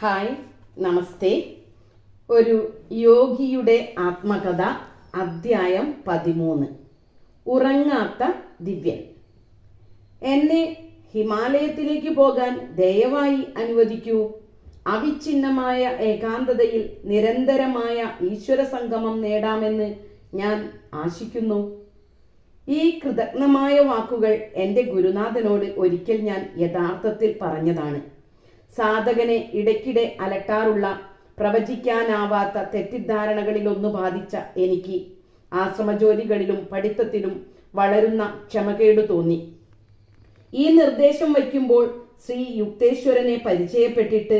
Hi നമസ്തേ. ഒരു യോഗിയുടെ ആത്മകഥ അധ്യായം പതിമൂന്ന്. ഉറങ്ങാത്ത ദിവ്യൻ. എന്നെ ഹിമാലയത്തിലേക്ക് പോകാൻ ദയവായി അനുവദിക്കൂ. അവിഛിന്നമായ ഏകാന്തതയിൽ നിരന്തരമായ ഈശ്വര സംഗമം നേടാമെന്ന് ഞാൻ ആശിക്കുന്നു. ഈ കൃതജ്ഞമായ വാക്കുകൾ എന്റെ ഗുരുനാഥനോട് ഒരിക്കൽ ഞാൻ യഥാർത്ഥത്തിൽ പറഞ്ഞതാണ്. സാധകനെ ഇടയ്ക്കിടെ അലട്ടാറുള്ള പ്രവചിക്കാനാവാത്ത തെറ്റിദ്ധാരണകളിലൊന്നു ബാധിച്ച എനിക്ക് ആശ്രമജോലികളിലും പഠിത്തത്തിലും വളരുന്ന ക്ഷമകേടു തോന്നി. ഈ നിർദ്ദേശം വയ്ക്കുമ്പോൾ ശ്രീ യുക്തേശ്വരനെ പരിചയപ്പെട്ടിട്ട്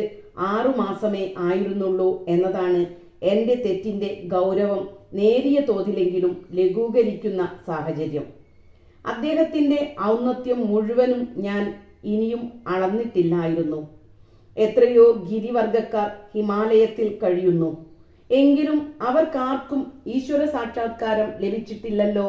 ആറുമാസമേ ആയിരുന്നുള്ളൂ എന്നതാണ് എന്റെ തെറ്റിന്റെ ഗൗരവം നേരിയ തോതിലെങ്കിലും ലഘൂകരിക്കുന്ന സാഹചര്യം. അദ്ദേഹത്തിന്റെ ഔന്നത്യം മുഴുവനും ഞാൻ ഇനിയും അളന്നിട്ടില്ലായിരുന്നു. എത്രയോ ഗിരിവർഗക്കാർ ഹിമാലയത്തിൽ കഴിയുന്നു. എങ്കിലും അവർക്കാർക്കും ഈശ്വര സാക്ഷാത്കാരം ലഭിച്ചിട്ടില്ലല്ലോ.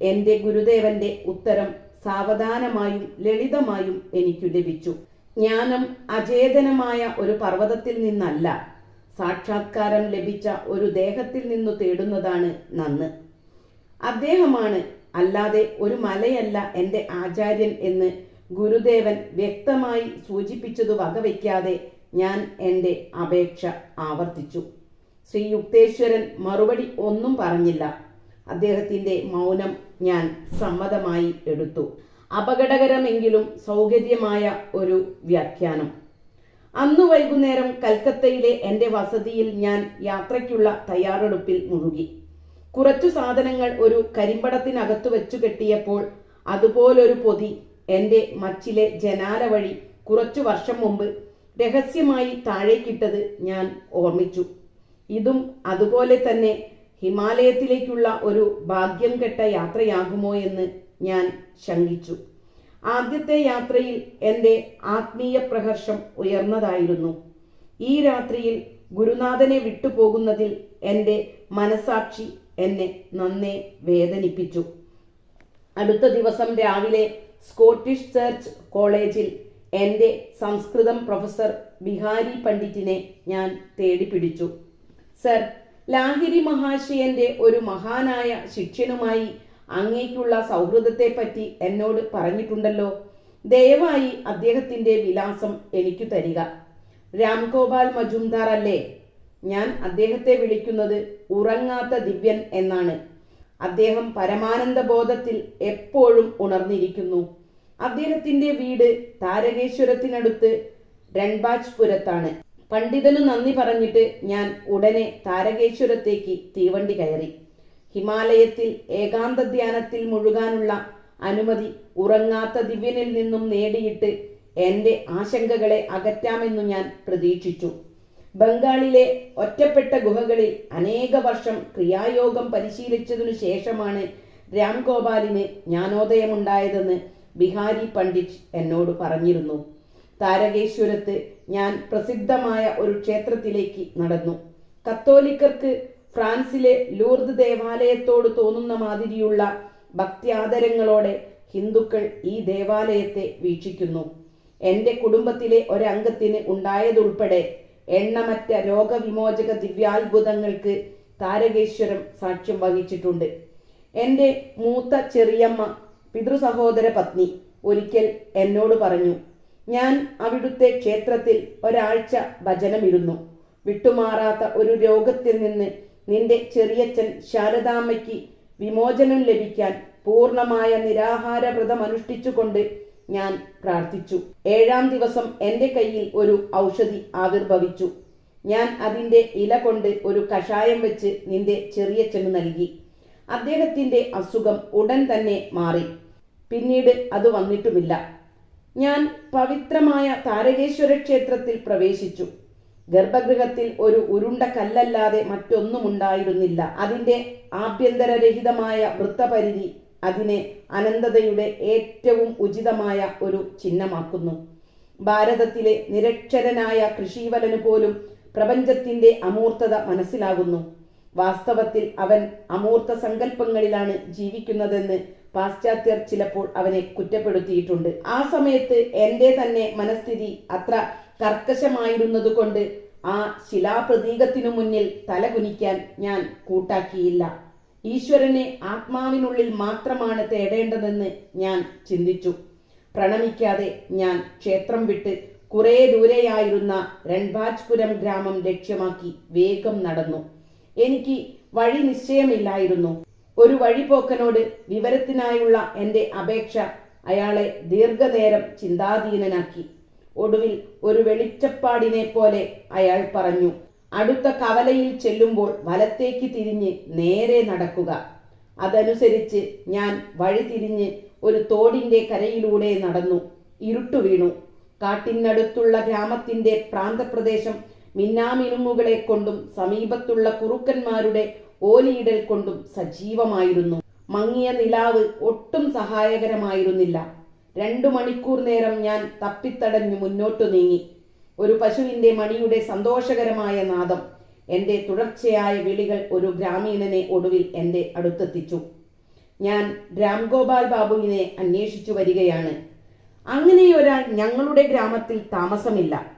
എന്റെ ഗുരുദേവന്റെ ഉത്തരം സാവധാനമായും ലളിതമായും എനിക്കു ലഭിച്ചു. ജ്ഞാനം അചേതനമായ ഒരു പർവതത്തിൽ നിന്നല്ല സാക്ഷാത്കാരം ലഭിച്ച ഒരു ദേഹത്തിൽ നിന്നു തേടുന്നതാണ് നന്ന്. അദ്ദേഹമാണ് അല്ലാതെ ഒരു മലയല്ല എന്റെ ആചാര്യൻ എന്ന് ഗുരുദേവൻ വ്യക്തമായി സൂചിപ്പിച്ചതു വകവയ്ക്കാതെ ഞാൻ എന്റെ അപേക്ഷ ആവർത്തിച്ചു. ശ്രീ യുക്തേശ്വരൻ മറുപടി ഒന്നും പറഞ്ഞില്ല. അദ്ദേഹത്തിന്റെ മൗനം ഞാൻ സമ്മതമായി എടുത്തു. അപകടകരമെങ്കിലും സൗകര്യമായ ഒരു വ്യാഖ്യാനം. അന്നു വൈകുന്നേരം കൽക്കത്തയിലെ എന്റെ വസതിയിൽ ഞാൻ യാത്രയ്ക്കുള്ള തയ്യാറെടുപ്പിൽ മുഴുകി. കുറച്ചു സാധനങ്ങൾ ഒരു കരിമ്പടത്തിനകത്തു വെച്ചു കെട്ടിയപ്പോൾ അതുപോലൊരു പൊതി എന്റെ മച്ചിലെ ജനാല വഴി കുറച്ചു വർഷം മുമ്പ് രഹസ്യമായി താഴേക്കിട്ടത് ഞാൻ ഓർമ്മിച്ചു. ഇതും അതുപോലെ തന്നെ ഹിമാലയത്തിലേക്കുള്ള ഒരു ഭാഗ്യം കെട്ട യാത്രയാകുമോ എന്ന് ഞാൻ ശങ്കിച്ചു. ആദ്യത്തെ യാത്രയിൽ എന്റെ ആത്മീയ പ്രഹർഷം ഉയർന്നതായിരുന്നു. ഈ രാത്രിയിൽ ഗുരുനാഥനെ വിട്ടുപോകുന്നതിൽ എന്റെ മനസാക്ഷി എന്നെ നന്നേ വേദനിപ്പിച്ചു. അടുത്ത ദിവസം രാവിലെ സ്കോട്ടിഷ് ചർച്ച് കോളേജിൽ എന്റെ സംസ്കൃതം പ്രൊഫസർ ബിഹാരി പണ്ഡിറ്റിനെ ഞാൻ തേടി പിടിച്ചു. സർ ലാഹിരി മഹാശയന്റെ ഒരു മഹാനായ ശിഷ്യനുമായി അങ്ങേക്കുള്ള സൗഹൃദത്തെപ്പറ്റി എന്നോട് പറഞ്ഞിട്ടുണ്ടല്ലോ. ദയവായി അദ്ദേഹത്തിന്റെ വിലാസം എനിക്കു തരിക. രാംഗോപാൽ മജുംദാർ അല്ലേ? ഞാൻ അദ്ദേഹത്തെ വിളിക്കുന്നത് ഉറങ്ങാത്ത ദിവ്യൻ എന്നാണ്. അദ്ദേഹം പരമാനന്ദ ബോധത്തിൽ എപ്പോഴും ഉണർന്നിരിക്കുന്നു. അദ്ദേഹത്തിന്റെ വീട് താരകേശ്വരത്തിനടുത്ത് രൺബാജ്പുരത്താണ്. പണ്ഡിതനു നന്ദി പറഞ്ഞിട്ട് ഞാൻ ഉടനെ താരകേശ്വരത്തേക്ക് തീവണ്ടി കയറി. ഹിമാലയത്തിൽ ഏകാന്ത ധ്യാനത്തിൽ മുഴുകാനുള്ള അനുമതി ഉറങ്ങാത്ത ദിവ്യനിൽ നിന്നും നേടിയിട്ട് എന്റെ ആശങ്കകളെ അകറ്റാമെന്നു ഞാൻ പ്രതീക്ഷിച്ചു. ബംഗാളിലെ ഒറ്റപ്പെട്ട ഗുഹകളിൽ അനേക വർഷം ക്രിയായോഗം പരിശീലിച്ചതിനു ശേഷമാണ് രാംഗോപാലിന് ജ്ഞാനോദയമുണ്ടായതെന്ന് ബിഹാരി പണ്ഡിറ്റ് എന്നോട് പറഞ്ഞിരുന്നു. താരകേശ്വരത്ത് ഞാൻ പ്രസിദ്ധമായ ഒരു ക്ഷേത്രത്തിലേക്ക് നടന്നു. കത്തോലിക്കർക്ക് ഫ്രാൻസിലെ ലൂർദ് ദേവാലയത്തോട് തോന്നുന്ന മാതിരിയുള്ള ഭക്ത്യാദരങ്ങളോടെ ഹിന്ദുക്കൾ ഈ ദേവാലയത്തെ വീക്ഷിക്കുന്നു. എന്റെ കുടുംബത്തിലെ ഒരംഗത്തിന് ഉണ്ടായതുൾപ്പെടെ എണ്ണമറ്റ രോഗവിമോചക ദിവ്യാത്ഭുതങ്ങൾക്ക് താരകേശ്വരം സാക്ഷ്യം വഹിച്ചിട്ടുണ്ട്. എന്റെ മൂത്ത ചെറിയമ്മ പിതൃസഹോദര പത്നി ഒരിക്കൽ എന്നോട് പറഞ്ഞു ഞാൻ അവിടുത്തെ ക്ഷേത്രത്തിൽ ഒരാഴ്ച ഭജനമിരുന്നു വിട്ടുമാറാത്ത ഒരു രോഗത്തിൽ നിന്ന് നിന്റെ ചെറിയച്ഛൻ ശാരദാമ്മയ്ക്ക് വിമോചനം ലഭിക്കാൻ പൂർണമായ നിരാഹാര വ്രതം അനുഷ്ഠിച്ചുകൊണ്ട് ഞാൻ പ്രാർത്ഥിച്ചു. ഏഴാം ദിവസം എന്റെ കയ്യിൽ ഒരു ഔഷധി ആവിർഭവിച്ചു. ഞാൻ അതിന്റെ ഇല കൊണ്ട് ഒരു കഷായം വെച്ച് നിന്റെ ചെറിയച്ഛന് നൽകി. അദ്ദേഹത്തിന്റെ അസുഖം ഉടൻ തന്നെ മാറി. പിന്നീട് അത് വന്നിട്ടുമില്ല. ഞാൻ പവിത്രമായ താരകേശ്വര ക്ഷേത്രത്തിൽ പ്രവേശിച്ചു. ഗർഭഗൃഹത്തിൽ ഒരു ഉരുണ്ട കല്ലല്ലാതെ മറ്റൊന്നുമുണ്ടായിരുന്നില്ല. അതിന്റെ ആഭ്യന്തരരഹിതമായ വൃത്തപരിധി അതിനെ അനന്തതയുടെ ഏറ്റവും ഉചിതമായ ഒരു ചിഹ്നമാക്കുന്നു. ഭാരതത്തിലെ നിരക്ഷരനായ കൃഷിവലന് പോലും പ്രപഞ്ചത്തിന്റെ അമൂർത്തത മനസ്സിലാകുന്നു. വാസ്തവത്തിൽ അവൻ അമൂർത്ത സങ്കല്പങ്ങളിലാണ് ജീവിക്കുന്നതെന്ന് പാശ്ചാത്യർ ചിലപ്പോൾ അവനെ കുറ്റപ്പെടുത്തിയിട്ടുണ്ട്. ആ സമയത്ത് എന്റെ തന്നെ മനസ്ഥിതി അത്ര കർക്കശമായിരുന്നതുകൊണ്ട് ആ ശിലാപ്രതീകത്തിനു മുന്നിൽ തലകുനിക്കാൻ ഞാൻ കൂട്ടാക്കിയില്ല. ഈശ്വരനെ ആത്മാവിനുള്ളിൽ മാത്രമാണ് തേടേണ്ടതെന്ന് ഞാൻ ചിന്തിച്ചു. പ്രണമിക്കാതെ ഞാൻ ക്ഷേത്രം വിട്ട് കുറേ ദൂരെയായിരുന്ന രൺബാജ്പുരം ഗ്രാമം ലക്ഷ്യമാക്കി വേഗം നടന്നു. എനിക്ക് വഴി നിശ്ചയമില്ലായിരുന്നു. ഒരു വഴിപോക്കനോട് വിവരത്തിനായുള്ള എന്റെ അപേക്ഷ അയാളെ ദീർഘനേരം ചിന്താധീനനാക്കി. ഒടുവിൽ ഒരു വെളിച്ചപ്പാടിനെ പോലെ അയാൾ പറഞ്ഞു അടുത്ത കവലയിൽ ചെല്ലുമ്പോൾ വലത്തേക്ക് തിരിഞ്ഞ് നേരെ നടക്കുക. അതനുസരിച്ച് ഞാൻ വഴി തിരിഞ്ഞ് ഒരു തോടിന്റെ കരയിലൂടെ നടന്നു. ഇരുട്ടു വീണു. കാട്ടിനടുത്തുള്ള ഗ്രാമത്തിന്റെ പ്രാന്തപ്രദേശം മിന്നാമിനുങ്ങുകളെ കൊണ്ടും സമീപത്തുള്ള കുറുക്കന്മാരുടെ ഓലിയിടൽ കൊണ്ടും സജീവമായിരുന്നു. മങ്ങിയ നിലാവ് ഒട്ടും സഹായകരമായിരുന്നില്ല. രണ്ടു മണിക്കൂർ നേരം ഞാൻ തപ്പിത്തടഞ്ഞു മുന്നോട്ടു നീങ്ങി. ഒരു പശുവിന്റെ മണിയുടെ സന്തോഷകരമായ നാദം എന്റെ തുടർച്ചയായ വിളികൾ ഒരു ഗ്രാമീണനെ ഒടുവിൽ എന്റെ അടുത്തെത്തിച്ചു. ഞാൻ രാംഗോപാൽ ബാബുവിനെ അന്വേഷിച്ചു വരികയാണ്. അങ്ങനെയൊരാൾ ഞങ്ങളുടെ ഗ്രാമത്തിൽ താമസമില്ല.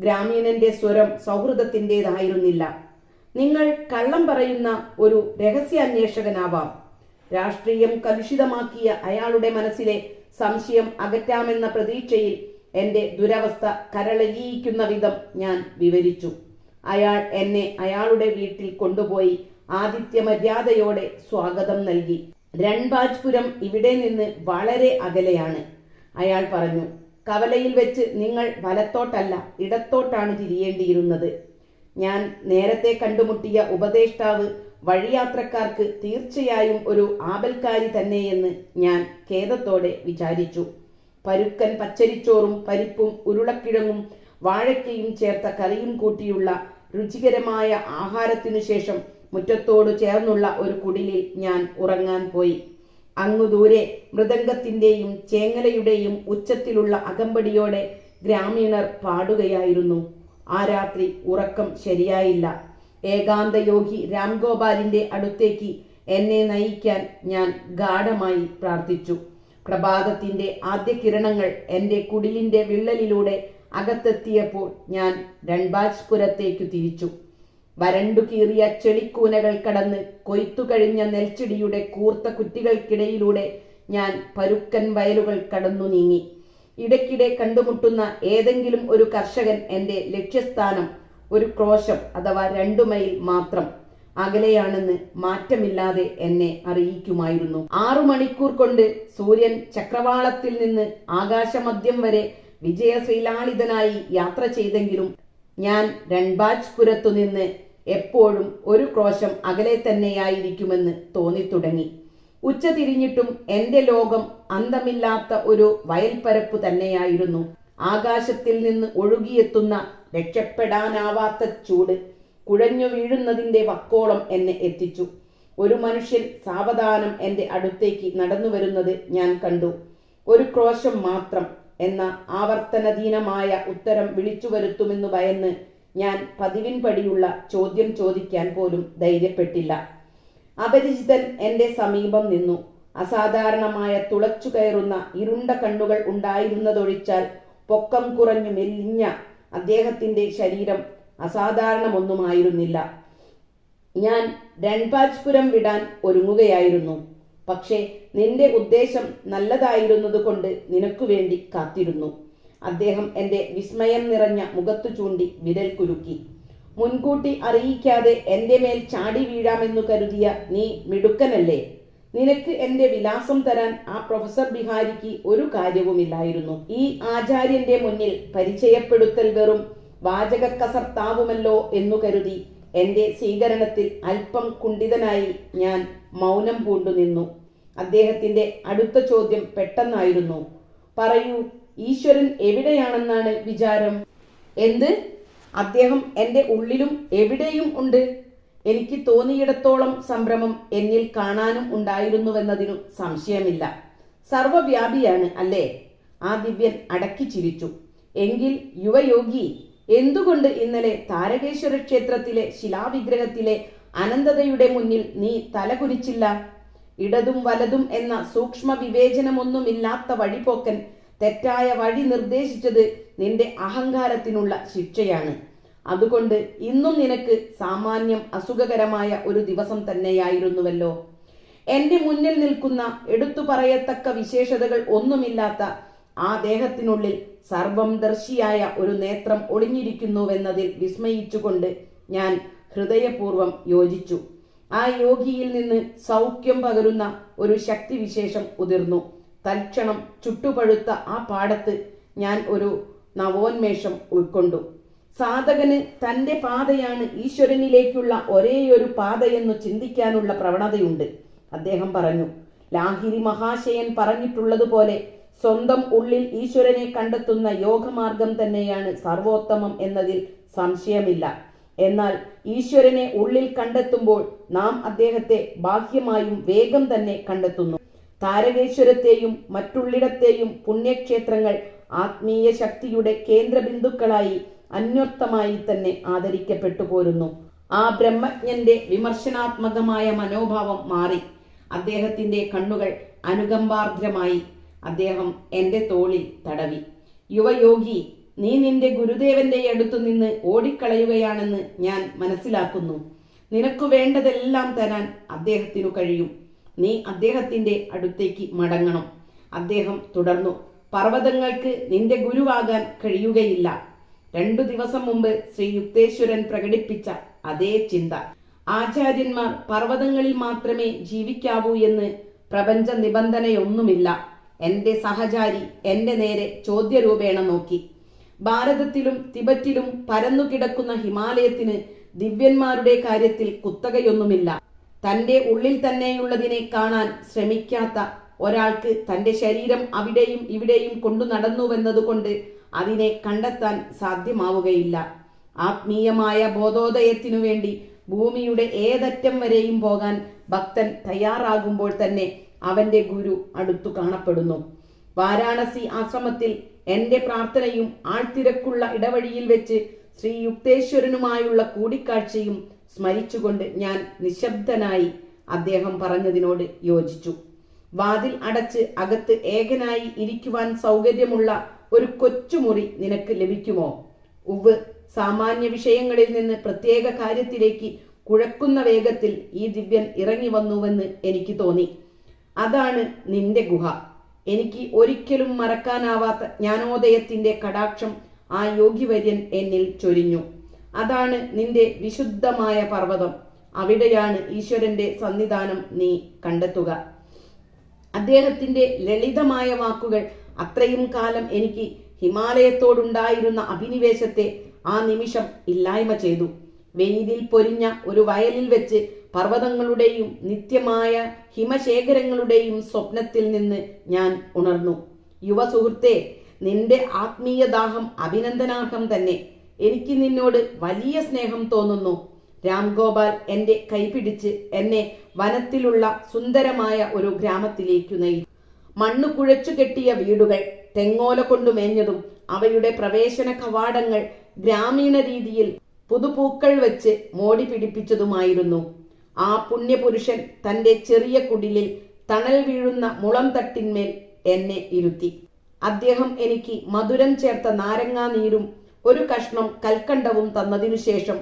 ഗ്രാമീണന്റെ സ്വരം സൗഹൃദത്തിന്റെതായിരുന്നില്ല നിങ്ങൾ കള്ളം പറയുന്ന ഒരു രഹസ്യാന്വേഷകനാവാം. രാഷ്ട്രീയം കലുഷിതമാക്കിയ അയാളുടെ മനസ്സിലെ സംശയം അകറ്റാമെന്ന പ്രതീക്ഷയിൽ എന്റെ ദുരവസ്ഥ കരളലിയിക്കുന്ന വിധം ഞാൻ വിവരിച്ചു. അയാൾ എന്നെ അയാളുടെ വീട്ടിൽ കൊണ്ടുപോയി ആതിഥ്യ മര്യാദയോടെ സ്വാഗതം നൽകി. രൺബാജ്പുരം ഇവിടെ നിന്ന് വളരെ അകലെയാണ്. അയാൾ പറഞ്ഞു കവലയിൽ വെച്ച് നിങ്ങൾ വലത്തോട്ടല്ല ഇടത്തോട്ടാണ് തിരിയേണ്ടിയിരുന്നത്. ഞാൻ നേരത്തെ കണ്ടുമുട്ടിയ ഉപദേഷ്ടാവ് വഴിയാത്രക്കാർക്ക് തീർച്ചയായും ഒരു ആപൽക്കാരി തന്നെയെന്ന് ഞാൻ ഖേദത്തോടെ വിചാരിച്ചു. പരുക്കൻ പച്ചരിച്ചോറും പരിപ്പും ഉരുളക്കിഴങ്ങും വാഴയ്ക്കയും ചേർത്ത കറിയും കൂട്ടിയുള്ള രുചികരമായ ആഹാരത്തിനു ശേഷം മുറ്റത്തോട് ചേർന്നുള്ള ഒരു കുടിലിൽ ഞാൻ ഉറങ്ങാൻ പോയി. അങ്ങു ദൂരെ മൃദംഗത്തിന്റെയും ചേങ്ങലയുടെയും ഉച്ചത്തിലുള്ള അകമ്പടിയോടെ ഗ്രാമീണർ പാടുകയായിരുന്നു. ആ രാത്രി ഉറക്കം ശരിയായില്ല. ഏകാന്തയോഗി രാംഗോപാലിന്റെ അടുത്തേക്ക് എന്നെ നയിക്കാൻ ഞാൻ ഗാഢമായി പ്രാർത്ഥിച്ചു. പ്രഭാതത്തിന്റെ ആദ്യ കിരണങ്ങൾ എന്റെ കുടിലിന്റെ വിള്ളലിലൂടെ അകത്തെത്തിയപ്പോൾ ഞാൻ രൺബാജ്പുരത്തേക്കു തിരിച്ചു. വരണ്ടു കീറിയ ചെളിക്കൂനകൾ കടന്ന് കൊയ്ത്തു കഴിഞ്ഞ നെൽച്ചെടിയുടെ കൂർത്ത കുറ്റികൾക്കിടയിലൂടെ ഞാൻ പരുക്കൻ വയലുകൾ കടന്നു നീങ്ങി. ഇടയ്ക്കിടെ കണ്ടുമുട്ടുന്ന ഏതെങ്കിലും ഒരു കർഷകൻ എന്റെ ലക്ഷ്യസ്ഥാനം ഒരു ക്രോശം അഥവാ രണ്ടു മൈൽ മാത്രം അകലെയാണെന്ന് മാറ്റമില്ലാതെ എന്നെ അറിയിക്കുമായിരുന്നു. ആറു മണിക്കൂർ കൊണ്ട് സൂര്യൻ ചക്രവാളത്തിൽ നിന്ന് ആകാശമദ്യം വരെ വിജയശ്രീലാളിതനായി യാത്ര ചെയ്തെങ്കിലും ഞാൻ രൺബാജ്പുരത്തു നിന്ന് എപ്പോഴും ഒരു ക്രോശം അകലെ തന്നെയായിരിക്കുമെന്ന് തോന്നിത്തുടങ്ങി. ഉച്ച തിരിഞ്ഞിട്ടും എന്റെ ലോകം അന്തമില്ലാത്ത ഒരു വയൽപ്പരപ്പ് തന്നെയായിരുന്നു. ആകാശത്തിൽ നിന്ന് ഒഴുകിയെത്തുന്ന രക്ഷപ്പെടാനാവാത്ത ചൂട് കുഴഞ്ഞു വീഴുന്നതിന്റെ വക്കോളം എന്നെ എത്തിച്ചു. ഒരു മനുഷ്യൻ സാവധാനം എന്റെ അടുത്തേക്ക് നടന്നു വരുന്നത് ഞാൻ കണ്ടു. ഒരു ക്രോശം മാത്രം എന്ന ആവർത്തനധീനമായ ഉത്തരം വിളിച്ചു വരുത്തുമെന്ന് ഭയന്ന് ഞാൻ പതിവിൻപടിയുള്ള ചോദ്യം ചോദിക്കാൻ പോലും ധൈര്യപ്പെട്ടില്ല. അപരിചിതൻ എന്റെ സമീപം നിന്നു. അസാധാരണമായ തുളച്ചു കയറുന്ന ഇരുണ്ട കണ്ണുകൾ ഉണ്ടായിരുന്നതൊഴിച്ചാൽ പൊക്കം കുറഞ്ഞു മെലിഞ്ഞ അദ്ദേഹത്തിന്റെ ശരീരം അസാധാരണമൊന്നുമായിരുന്നില്ല. ഞാൻ രൺപാജ്പുരം വിടാൻ ഒരുങ്ങുകയായിരുന്നു. പക്ഷേ നിന്റെ ഉദ്ദേശം നല്ലതായിരുന്നതുകൊണ്ട് നിനക്കു വേണ്ടി കാത്തിരുന്നു. അദ്ദേഹം എന്റെ വിസ്മയം നിറഞ്ഞ മുഖത്തു ചൂണ്ടി വിരൽ കുലുക്കി. മുൻകൂട്ടി അറിയിക്കാതെ എന്റെ മേൽ ചാടി വീഴാമെന്നു കരുതിയ നീ മിടുക്കനല്ലേ? നിനക്ക് എന്റെ വിലാസം തരാൻ ആ പ്രൊഫസർ ബിഹാരിക്ക് ഒരു കാര്യവുമില്ലായിരുന്നു. ഈ ആചാര്യന്റെ മുന്നിൽ പരിചയപ്പെടുത്തൽ വെറും വാചക കസർത്താവുമല്ലോ എന്നു കരുതി എന്റെ സ്വീകരണത്തിൽ അല്പം കുണ്ഠിതനായി ഞാൻ മൗനം പൂണ്ടു നിന്നു. അദ്ദേഹത്തിന്റെ അടുത്ത ചോദ്യം പെട്ടെന്നായിരുന്നു. പറയൂ ഈശ്വരൻ എവിടെയാണെന്നാണ് വിചാരം? എന്ത്? അദ്ദേഹം എന്റെ ഉള്ളിലും എവിടെയും ഉണ്ട്. എനിക്ക് തോന്നിയിടത്തോളം സംഭ്രമം എന്നിൽ കാണാനും ഉണ്ടായിരുന്നുവെന്നതിനു സംശയമില്ല. സർവവ്യാപിയാണ് അല്ലേ? ആ ദിവ്യൻ അടക്കി ചിരിച്ചു. എങ്കിൽ യുവയോഗി എന്തുകൊണ്ട് ഇന്നലെ താരകേശ്വര ക്ഷേത്രത്തിലെ ശിലാവിഗ്രഹത്തിലെ അനന്തതയുടെ മുന്നിൽ നീ തലകുനിച്ചില്ല? ഇടതും വലതും എന്ന സൂക്ഷ്മ വിവേചനമൊന്നുമില്ലാത്ത വഴിപോക്കൻ തെറ്റായ വഴി നിർദ്ദേശിച്ചത് നിന്റെ അഹങ്കാരത്തിനുള്ള ശിക്ഷയാണ്. അതുകൊണ്ട് ഇന്നും നിനക്ക് സാമാന്യം അസുഖകരമായ ഒരു ദിവസം തന്നെയായിരുന്നുവല്ലോ. എന്റെ മുന്നിൽ നിൽക്കുന്ന എടുത്തു പറയത്തക്ക വിശേഷതകൾ ഒന്നുമില്ലാത്ത ആ ദേഹത്തിനുള്ളിൽ സർവം ദർശിയായ ഒരു നേത്രം ഒളിഞ്ഞിരിക്കുന്നുവെന്നതിൽ വിസ്മയിച്ചുകൊണ്ട് ഞാൻ ഹൃദയപൂർവം യോജിച്ചു. ആ യോഗിയിൽ നിന്ന് സൗഖ്യം പകരുന്ന ഒരു ശക്തിവിശേഷം ഉതിർന്നു. തൽക്ഷണം ചുട്ടുപഴുത്ത ആ പാടത്ത് ഞാൻ ഒരു നവോന്മേഷം ഉൾക്കൊണ്ടു. സാധകന് തന്റെ പാതയാണ് ഈശ്വരനിലേക്കുള്ള ഒരേയൊരു പാതയെന്നു ചിന്തിക്കാനുള്ള പ്രവണതയുണ്ട്. അദ്ദേഹം പറഞ്ഞു ലാഹിരി മഹാശയൻ പറഞ്ഞിട്ടുള്ളതുപോലെ സ്വന്തം ഉള്ളിൽ ഈശ്വരനെ കണ്ടെത്തുന്ന യോഗമാർഗം തന്നെയാണ് സർവോത്തമം എന്നതിൽ സംശയമില്ല. എന്നാൽ ഈശ്വരനെ ഉള്ളിൽ കണ്ടെത്തുമ്പോൾ നാം അദ്ദേഹത്തെ ബാഹ്യമായും വേഗം തന്നെ കണ്ടെത്തുന്നു. താരകേശ്വരത്തെയും മറ്റുള്ളിടത്തെയും പുണ്യക്ഷേത്രങ്ങൾ ആത്മീയ ശക്തിയുടെ കേന്ദ്രബിന്ദുക്കളായി അന്വർത്ഥമായി തന്നെ ആദരിക്കപ്പെട്ടു പോരുന്നു. ആ ബ്രഹ്മജ്ഞന്റെ വിമർശനാത്മകമായ മനോഭാവം മാറി. അദ്ദേഹത്തിന്റെ കണ്ണുകൾ അനുകമ്പാർദ്രമായി. അദ്ദേഹം എന്റെ തോളിൽ തടവി. യുവയോഗി നീ നിന്റെ ഗുരുദേവന്റെ അടുത്തു നിന്ന് ഓടിക്കളയുകയാണെന്ന് ഞാൻ മനസ്സിലാക്കുന്നു. നിനക്കു വേണ്ടതെല്ലാം തരാൻ അദ്ദേഹത്തിനു കഴിയും. നീ അദ്ദേഹത്തിന്റെ അടുത്തേക്ക് മടങ്ങണം. അദ്ദേഹം തുടർന്നു പർവതങ്ങൾക്ക് നിന്റെ ഗുരുവാകാൻ കഴിയുകയില്ല. രണ്ടു ദിവസം മുമ്പ് ശ്രീ യുക്തേശ്വരൻ പ്രകടിപ്പിച്ച അതേ ചിന്ത. ആചാര്യന്മാർ പർവതങ്ങളിൽ മാത്രമേ ജീവിക്കാവൂ എന്ന് പ്രപഞ്ച നിബന്ധനയൊന്നുമില്ല എന്റെ സഹചാരി എന്റെ നേരെ ചോദ്യരൂപേണ നോക്കി. ഭാരതത്തിലും തിബറ്റിലും പരന്നു കിടക്കുന്ന ഹിമാലയത്തിന് ദിവ്യന്മാരുടെ കാര്യത്തിൽ കുത്തകയൊന്നുമില്ല. തന്റെ ഉള്ളിൽ തന്നെയുള്ളതിനെ കാണാൻ ശ്രമിക്കാത്ത ഒരാൾക്ക് തന്റെ ശരീരം അവിടെയും ഇവിടെയും കൊണ്ടു നടന്നുവെന്നതുകൊണ്ട് അതിനെ കണ്ടെത്താൻ സാധ്യമാവുകയില്ല. ആത്മീയമായ ബോധോദയത്തിനു വേണ്ടി ഭൂമിയുടെ ഏതറ്റം വരെയും പോകാൻ ഭക്തൻ തയ്യാറാകുമ്പോൾ തന്നെ അവന്റെ ഗുരു അടുത്തു കാണപ്പെടുന്നു. വാരാണസി ആശ്രമത്തിൽ എന്റെ പ്രാർത്ഥനയും ആൾത്തിരക്കുള്ള ഇടവഴിയിൽ വെച്ച് ശ്രീ യുക്തേശ്വരനുമായുള്ള കൂടിക്കാഴ്ചയും സ്മരിച്ചുകൊണ്ട് ഞാൻ നിശബ്ദനായി അദ്ദേഹം പറഞ്ഞതിനോട് യോജിച്ചു. വാതിൽ അടച്ച് അകത്ത് ഏകനായി ഇരിക്കുവാൻ സൗകര്യമുള്ള ഒരു കൊച്ചുമുറി നിനക്ക് ലഭിക്കുമോ? ഉവ് സാമാന്യ വിഷയങ്ങളിൽ നിന്ന് പ്രത്യേക കാര്യത്തിലേക്ക് കുഴക്കുന്ന വേഗത്തിൽ ഈ ദിവ്യൻ ഇറങ്ങി വന്നുവെന്ന് എനിക്ക് തോന്നി. അതാണ് നിന്റെ ഗുഹ. എനിക്ക് ഒരിക്കലും മറക്കാനാവാത്ത ജ്ഞാനോദയത്തിന്റെ കടാക്ഷം ആ യോഗിവര്യൻ എന്നിൽ ചൊരിഞ്ഞു. അതാണ് നിന്റെ വിശുദ്ധമായ പർവതം. അവിടെയാണ് ഈശ്വരന്റെ സന്നിധാനം നീ കണ്ടെത്തുക. അദ്ദേഹത്തിന്റെ ലളിതമായ വാക്കുകൾ അത്രയും കാലം എനിക്ക് ഹിമാലയത്തോടുണ്ടായിരുന്ന അഭിനിവേശത്തെ ആ നിമിഷം ഇല്ലായ്മ ചെയ്തു. വെയിലിൽ പൊരിഞ്ഞ ഒരു വയലിൽ വെച്ച് പർവതങ്ങളുടെയും നിത്യമായ ഹിമശേഖരങ്ങളുടെയും സ്വപ്നത്തിൽ നിന്ന് ഞാൻ ഉണർന്നു. യുവ സുഹൃത്തെ ആത്മീയ ദാഹം അഭിനന്ദനാർഹം തന്നെ. എനിക്ക് നിന്നോട് വലിയ സ്നേഹം തോന്നുന്നു. രാം രാംഗോപാൽ എന്റെ കൈപിടിച്ച് എന്നെ വനത്തിലുള്ള സുന്ദരമായ ഒരു ഗ്രാമത്തിലേക്ക് നയി മണ്ണ് കുഴച്ചു കെട്ടിയ വീടുകൾ തെങ്ങോല കൊണ്ടു മേഞ്ഞതും അവയുടെ പ്രവേശന കവാടങ്ങൾ ഗ്രാമീണ രീതിയിൽ പുതുപൂക്കൾ വെച്ച് മോടി പിടിപ്പിച്ചതുമായിരുന്നു. ആ പുണ്യപുരുഷൻ തന്റെ ചെറിയ കുടിലിൽ തണൽ വീഴുന്ന മുളം തട്ടിന്മേൽ എന്നെ ഇരുത്തി. അദ്ദേഹം എനിക്ക് മധുരം ചേർത്ത നാരങ്ങാ നീരും ഒരു കഷ്ണം കൽക്കണ്ടവും തന്നതിനു ശേഷം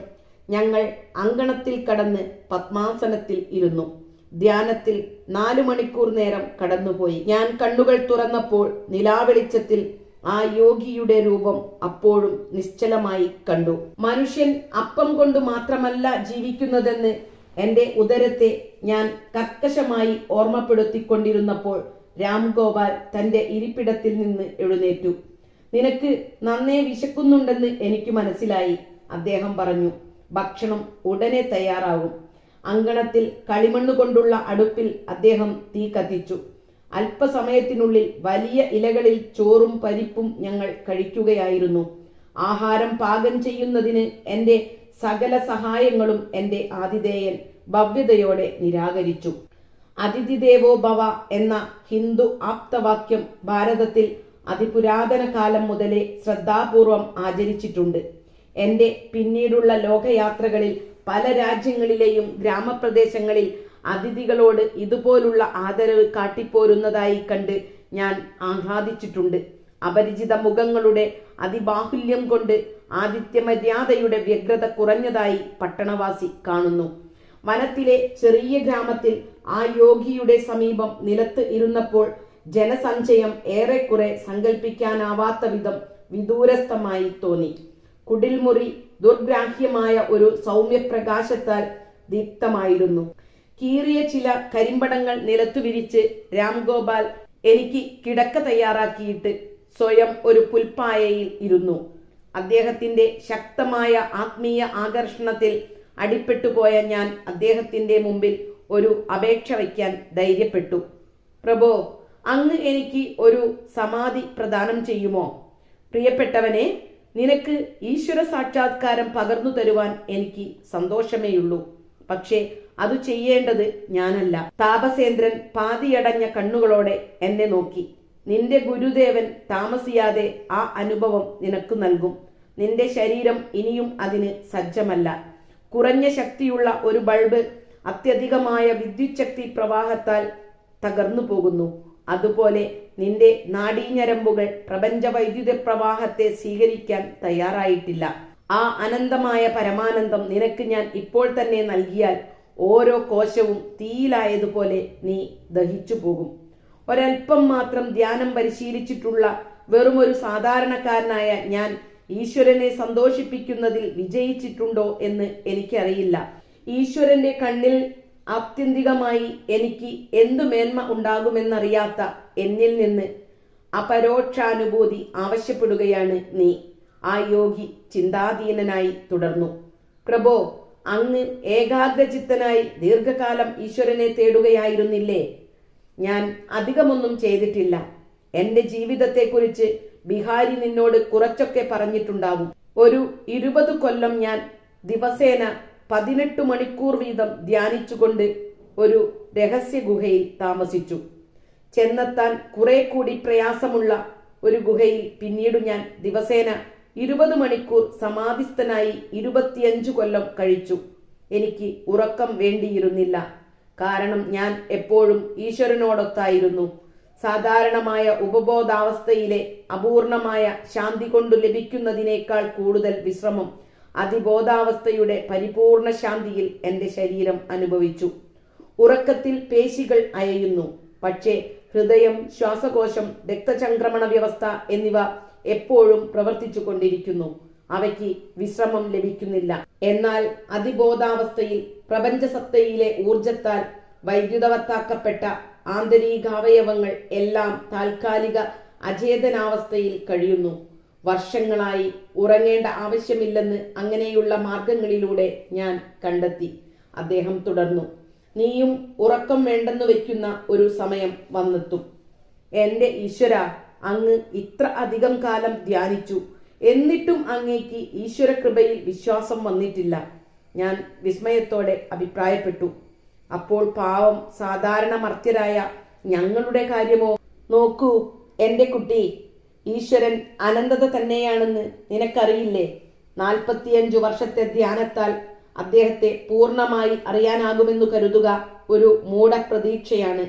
ഞങ്ങൾ അങ്കണത്തിൽ കടന്ന് പത്മാസനത്തിൽ ഇരുന്നു. ധ്യാനത്തിൽ നാലു മണിക്കൂർ നേരം കടന്നുപോയി. ഞാൻ കണ്ണുകൾ തുറന്നപ്പോൾ നിലാവെളിച്ചത്തിൽ ആ യോഗിയുടെ രൂപം അപ്പോഴും നിശ്ചലമായി കണ്ടു. മനുഷ്യൻ അപ്പം കൊണ്ട് മാത്രമല്ല ജീവിക്കുന്നതെന്ന് എന്റെ ഉദരത്തെ ഞാൻ കർക്കശമായി ഓർമ്മപ്പെടുത്തിക്കൊണ്ടിരുന്നപ്പോൾ രാംഗോപാൽ തന്റെ ഇരിപ്പിടത്തിൽ നിന്ന് എഴുന്നേറ്റു. നിനക്ക് നന്നേ വിശക്കുന്നുണ്ടെന്ന് എനിക്ക് മനസ്സിലായി അദ്ദേഹം പറഞ്ഞു. ഭക്ഷണം ഉടനെ തയ്യാറാകും അങ്കണത്തിൽ കളിമണ്ണ് കൊണ്ടുള്ള അടുപ്പിൽ അദ്ദേഹം തീ കത്തിച്ചു. അല്പസമയത്തിനുള്ളിൽ വലിയ ഇലകളിൽ ചോറും പരിപ്പും ഞങ്ങൾ കഴിക്കുകയായിരുന്നു. ആഹാരം പാകം ചെയ്യുന്നതിന് എന്റെ സകല സഹായങ്ങളും എന്റെ ആതിഥേയൻ ഭവ്യതയോടെ നിരാകരിച്ചു. അതിഥി ദേവോ ഭവ എന്ന ഹിന്ദു ആപ്തവാക്യം ഭാരതത്തിൽ അതിപുരാതന കാലം മുതലേ ശ്രദ്ധാപൂർവം ആചരിച്ചിട്ടുണ്ട്. എന്റെ പിന്നീടുള്ള ലോകയാത്രകളിൽ പല രാജ്യങ്ങളിലെയും ഗ്രാമപ്രദേശങ്ങളിൽ അതിഥികളോട് ഇതുപോലുള്ള ആദരവ് കാട്ടിപ്പോരുന്നതായി കണ്ട് ഞാൻ ആഹ്ലാദിച്ചിട്ടുണ്ട്. അപരിചിത മുഖങ്ങളുടെ അതിബാഹുല്യം കൊണ്ട് ആദിത്യമര്യാദയുടെ വ്യഗ്രത കുറഞ്ഞതായി പട്ടണവാസി കാണുന്നു. വനത്തിലെ ചെറിയ ഗ്രാമത്തിൽ ആ യോഗിയുടെ സമീപം നിലത്ത് ഇരുന്നപ്പോൾ ജനസഞ്ചയം ഏറെക്കുറെ സങ്കല്പിക്കാനാവാത്ത വിധം വിദൂരസ്ഥമായി തോന്നി. കുടിൽമുറി ദുർഗ്രാഹ്യമായ ഒരു സൗമ്യപ്രകാശത്താൽ ദീപ്തമായിരുന്നു. കീറിയ ചില കരിമ്പടങ്ങൾ നിലത്തു വിരിച്ച് രാംഗോപാൽ എനിക്ക് കിടക്ക തയ്യാറാക്കിയിട്ട് സ്വയം ഒരു പുൽപ്പായയിൽ ഇരുന്നു. അദ്ദേഹത്തിന്റെ ശക്തമായ ആത്മീയ ആകർഷണത്തിൽ അടിപ്പെട്ടുപോയ ഞാൻ അദ്ദേഹത്തിന്റെ മുമ്പിൽ ഒരു അപേക്ഷ വയ്ക്കാൻ ധൈര്യപ്പെട്ടു. പ്രഭോ അങ്ങ് എനിക്ക് ഒരു സമാധി പ്രദാനം ചെയ്യുമോ? പ്രിയപ്പെട്ടവനെ നിനക്ക് ഈശ്വര സാക്ഷാത്കാരം പകർന്നു തരുവാൻ എനിക്ക് സന്തോഷമേയുള്ളൂ. പക്ഷേ അത് ചെയ്യേണ്ടത് ഞാനല്ല. താപസേന്ദ്രൻ പാതിയടഞ്ഞ കണ്ണുകളോടെ എന്നെ നോക്കി. നിന്റെ ഗുരുദേവൻ താമസിയാതെ ആ അനുഭവം നിനക്ക് നൽകും. നിന്റെ ശരീരം ഇനിയും അതിന് സജ്ജമല്ല. കുറഞ്ഞ ശക്തിയുള്ള ഒരു ബൾബ് അത്യധികമായ വിദ്യുച്ഛക്തി പ്രവാഹത്താൽ തകർന്നു പോകുന്നു. അതുപോലെ നിന്റെ നാഡീഞരമ്പുകൾ പ്രപഞ്ച വൈദ്യുത പ്രവാഹത്തെ സ്വീകരിക്കാൻ തയ്യാറായിട്ടില്ല. ആ അനന്തമായ പരമാനന്ദം നിനക്ക് ഞാൻ ഇപ്പോൾ തന്നെ നൽകിയാൽ ഓരോ കോശവും തീയിലായതുപോലെ നീ ദഹിച്ചു പോകും ഒരൽപ്പം മാത്രം ധ്യാനം പരിശീലിച്ചിട്ടുള്ള ഒരു സാധാരണക്കാരനായ ഞാൻ ഈശ്വരനെ സന്തോഷിപ്പിക്കുന്നതിൽ വിജയിച്ചിട്ടുണ്ടോ എന്ന് എനിക്കറിയില്ല. ഈശ്വരന്റെ കണ്ണിൽ ആത്യന്തികമായി എനിക്ക് എന്തു മേന്മ ഉണ്ടാകുമെന്നറിയാത്ത എന്നിൽ നിന്ന് അപരോക്ഷാനുഭൂതി ആവശ്യപ്പെടുകയാണ് നീ. ആ യോഗി ചിന്താധീനനായി തുടർന്നു. പ്രഭോ അങ്ങ് ഏകാഗ്രചിത്തനായി ദീർഘകാലം ഈശ്വരനെ തേടുകയായിരുന്നില്ലേ? ഞാൻ അധികമൊന്നും ചെയ്തിട്ടില്ല. എന്റെ ജീവിതത്തെക്കുറിച്ച് ബിഹാരി നിന്നോട് കുറച്ചൊക്കെ പറഞ്ഞിട്ടുണ്ടാവും. ഒരു ഇരുപത് കൊല്ലം ഞാൻ ദിവസേന പതിനെട്ട് മണിക്കൂർ വീതം ധ്യാനിച്ചുകൊണ്ട് ഒരു രഹസ്യ ഗുഹയിൽ താമസിച്ചു. ചെന്നെത്താൻ കുറെ കൂടി പ്രയാസമുള്ള ഒരു ഗുഹയിൽ പിന്നീട് ഞാൻ ദിവസേന ഇരുപത് മണിക്കൂർ സമാധിസ്ഥനായി ഇരുപത്തിയഞ്ചു കൊല്ലം കഴിച്ചു. എനിക്ക് ഉറക്കം വേണ്ടിയിരുന്നില്ല. കാരണം ഞാൻ എപ്പോഴും ഈശ്വരനോടൊത്തായിരുന്നു. സാധാരണമായ ഉപബോധാവസ്ഥയിലെ അപൂർണമായ ശാന്തി കൊണ്ടു ലഭിക്കുന്നതിനേക്കാൾ കൂടുതൽ വിശ്രമം അതിബോധാവസ്ഥയുടെ പരിപൂർണ ശാന്തിയിൽ എന്റെ ശരീരം അനുഭവിച്ചു. ഉറക്കത്തിൽ പേശികൾ അയയുന്നു. പക്ഷേ ഹൃദയം ശ്വാസകോശം രക്തചംക്രമണ വ്യവസ്ഥ എന്നിവ എപ്പോഴും പ്രവർത്തിച്ചു കൊണ്ടിരിക്കുന്നു അവയ്ക്ക് വിശ്രമം ലഭിക്കുന്നില്ല. എന്നാൽ അതിബോധാവസ്ഥയിൽ പ്രപഞ്ചസത്തയിലെ ഊർജത്താൽ വൈദ്യുതവത്താക്കപ്പെട്ട ആന്തരികാവയവങ്ങൾ എല്ലാം താൽക്കാലിക അചേതനാവസ്ഥയിൽ കഴിയുന്നു. വർഷങ്ങളായി ഉറങ്ങേണ്ട ആവശ്യമില്ലെന്ന് അങ്ങനെയുള്ള മാർഗങ്ങളിലൂടെ ഞാൻ കണ്ടെത്തി. അദ്ദേഹം തുടർന്നു നീയും ഉറക്കം വേണ്ടെന്ന് വെക്കുന്ന ഒരു സമയം വന്നെത്തും. എന്റെ ഈശ്വര അങ്ങ് ഇത്ര അധികം കാലം ധ്യാനിച്ചു. എന്നിട്ടും അങ്ങേക്ക് ഈശ്വര കൃപയിൽ വിശ്വാസം വന്നിട്ടില്ല. ഞാൻ വിസ്മയത്തോടെ അഭിപ്രായപ്പെട്ടു. അപ്പോൾ പാവം സാധാരണ മർത്യരായ ഞങ്ങളുടെ കാര്യമോ? നോക്കൂ എന്റെ കുട്ടി ഈശ്വരൻ അനന്തത തന്നെയാണെന്ന് നിനക്കറിയില്ലേ? നാൽപ്പത്തിയഞ്ചു വർഷത്തെ ധ്യാനത്താൽ അദ്ദേഹത്തെ പൂർണമായി അറിയാനാകുമെന്നു കരുതുക ഒരു മൂഢപ്രതീക്ഷയാണ്.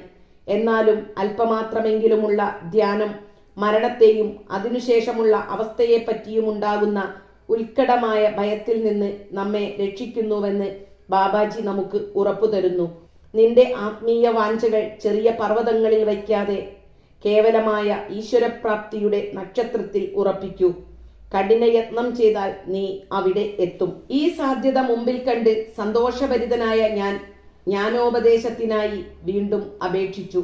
എന്നാലും അല്പമാത്രമെങ്കിലുമുള്ള ധ്യാനം മരണത്തെയും അതിനുശേഷമുള്ള അവസ്ഥയെപ്പറ്റിയും ഉണ്ടാകുന്ന ഉത്കടമായ ഭയത്തിൽ നിന്ന് നമ്മെ രക്ഷിക്കുന്നുവെന്ന് ബാബാജി നമുക്ക് ഉറപ്പു തരുന്നു. നിന്റെ ആത്മീയ വാഞ്ചകൾ ചെറിയ പർവതങ്ങളിൽ വയ്ക്കാതെ കേവലമായ ഈശ്വരപ്രാപ്തിയുടെ നക്ഷത്രത്തിൽ ഉറപ്പിക്കൂ. കഠിനയത്നം ചെയ്താൽ നീ അവിടെ എത്തും. ഈ സാധ്യത മുമ്പിൽ കണ്ട് സന്തോഷഭരിതനായ ഞാൻ ജ്ഞാനോപദേശത്തിനായി വീണ്ടും അപേക്ഷിച്ചു.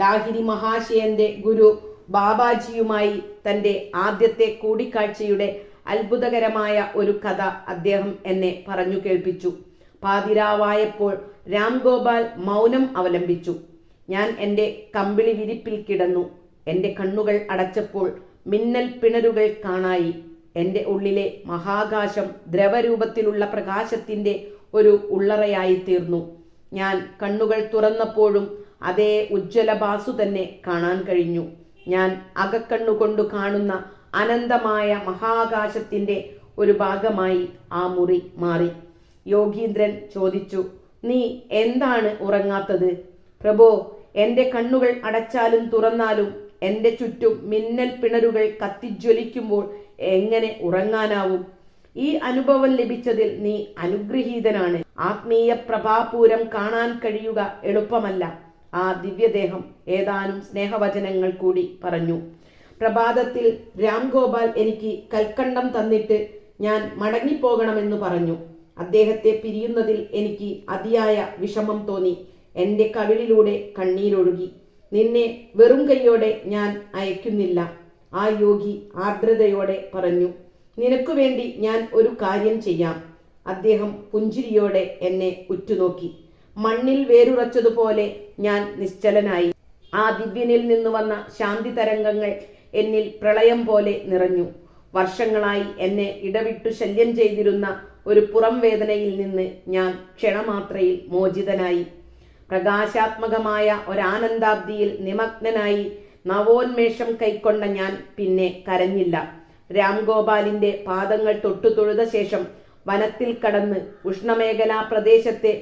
ലാഹിരി മഹാശയന്റെ ഗുരു ബാബാജിയുമായി തന്റെ ആദ്യത്തെ കൂടിക്കാഴ്ചയുടെ അത്ഭുതകരമായ ഒരു കഥ അദ്ദേഹം എന്നെ പറഞ്ഞു കേൾപ്പിച്ചു. പാതിരാവായപ്പോൾ രാം ഗോപാൽ മൗനം അവലംബിച്ചു. ഞാൻ എന്റെ കമ്പിളി വിരിപ്പിൽ കിടന്നു. എന്റെ കണ്ണുകൾ അടച്ചപ്പോൾ മിന്നൽ പിണരുകൾ കാണായി. എന്റെ ഉള്ളിലെ മഹാകാശം ദ്രവരൂപത്തിലുള്ള പ്രകാശത്തിന്റെ ഒരു ഉള്ളറയായി തീർന്നു. ഞാൻ കണ്ണുകൾ തുറന്നപ്പോഴും അതേ ഉജ്ജ്വല ബാസു തന്നെ കാണാൻ കഴിഞ്ഞു. ഞാൻ അകക്കണ്ണുകൊണ്ടു കാണുന്ന അനന്തമായ മഹാകാശത്തിന്റെ ഒരു ഭാഗമായി ആ മുറി മാറി. യോഗീന്ദ്രൻ ചോദിച്ചു നീ എന്താണ് ഉറങ്ങാത്തത്? പ്രഭോ എന്റെ കണ്ണുകൾ അടച്ചാലും തുറന്നാലും എന്റെ ചുറ്റും മിന്നൽ പിണരുകൾ കത്തിജ്വലിക്കുമ്പോൾ എങ്ങനെ ഉറങ്ങാനാവും? ഈ അനുഭവം ലഭിച്ചതിൽ നീ അനുഗ്രഹീതനാണ്. ആത്മീയ പ്രഭാപൂരം കാണാൻ കഴിയുക എളുപ്പമല്ല. ആ ദിവ്യദേഹം ഏതാനും സ്നേഹവചനങ്ങൾ കൂടി പറഞ്ഞു. പ്രഭാതത്തിൽ രാംഗോപാൽ എനിക്ക് കൽക്കണ്ടം തന്നിട്ട് ഞാൻ മടങ്ങിപ്പോകണമെന്ന് പറഞ്ഞു. അദ്ദേഹത്തെ പിരിയുന്നതിൽ എനിക്ക് അതിയായ വിഷമം തോന്നി. എന്റെ കവിളിലൂടെ കണ്ണീരൊഴുകി. നിന്നെ വെറും കൈയോടെ ഞാൻ അയക്കുന്നില്ല ആ യോഗി ആർദ്രതയോടെ പറഞ്ഞു. നിനക്കു വേണ്ടി ഞാൻ ഒരു കാര്യം ചെയ്യാം. അദ്ദേഹം പുഞ്ചിരിയോടെ എന്നെ ഉറ്റുനോക്കി. മണ്ണിൽ വേരുറച്ചതുപോലെ ഞാൻ നിശ്ചലനായി. ആ ദിവ്യനിൽ നിന്ന് വന്ന ശാന്തി തരംഗങ്ങൾ എന്നിൽ പ്രളയം പോലെ നിറഞ്ഞു. വർഷങ്ങളായി എന്നെ ഇടവിട്ടു ശല്യം ചെയ്തിരുന്ന ഒരു പുറം വേദനയിൽ നിന്ന് ഞാൻ ക്ഷണമാത്രയിൽ മോചിതനായി. പ്രകാശാത്മകമായ ഒരാനന്ദാബ്ദിയിൽ നിമഗ്നനായി നവോന്മേഷം കൈക്കൊണ്ട ഞാൻ പിന്നെ കരഞ്ഞില്ല. രാംഗോപാലിന്റെ പാദങ്ങൾ തൊട്ടു തൊഴുത ശേഷം വനത്തിൽ കടന്ന് ഉഷ്ണമേഖലാ പ്രദേശത്തെ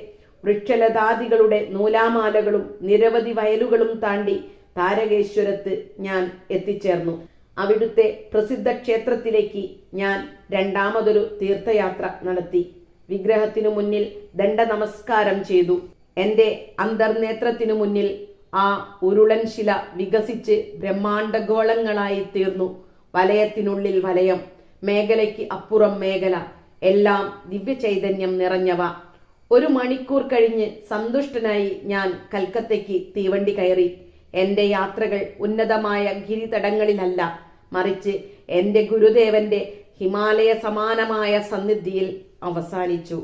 വൃക്ഷലതാദികളുടെ നൂലാമാലകളും നിരവധി വയലുകളും താണ്ടി താരകേശ്വരത്ത് ഞാൻ എത്തിച്ചേർന്നു. അവിടുത്തെ പ്രസിദ്ധ ക്ഷേത്രത്തിലേക്ക് ഞാൻ രണ്ടാമതൊരു തീർത്ഥയാത്ര നടത്തി. വിഗ്രഹത്തിനു മുന്നിൽ ദണ്ഡ നമസ്കാരം ചെയ്തു. എന്റെ അന്തർനേത്രത്തിനു മുന്നിൽ ആ ഉരുളൻ ശില വികസിച്ച് ബ്രഹ്മാണ്ടഗോളങ്ങളായി തീർന്നു. വലയത്തിനുള്ളിൽ വലയം മേഖലയ്ക്ക് അപ്പുറം മേഖല എല്ലാം ദിവ്യ ചൈതന്യം നിറഞ്ഞവ. ഒരു മണിക്കൂർ കഴിഞ്ഞ് സന്തുഷ്ടനായി ഞാൻ കൽക്കത്തയ്ക്ക് തീവണ്ടി കയറി. എന്റെ യാത്രകൾ ഉന്നതമായ ഗിരിതടങ്ങളിലല്ല മറിച്ച് എന്റെ ഗുരുദേവന്റെ ഹിമാലയ സമാനമായ സന്നിധിയിൽ അവസാനിച്ചു.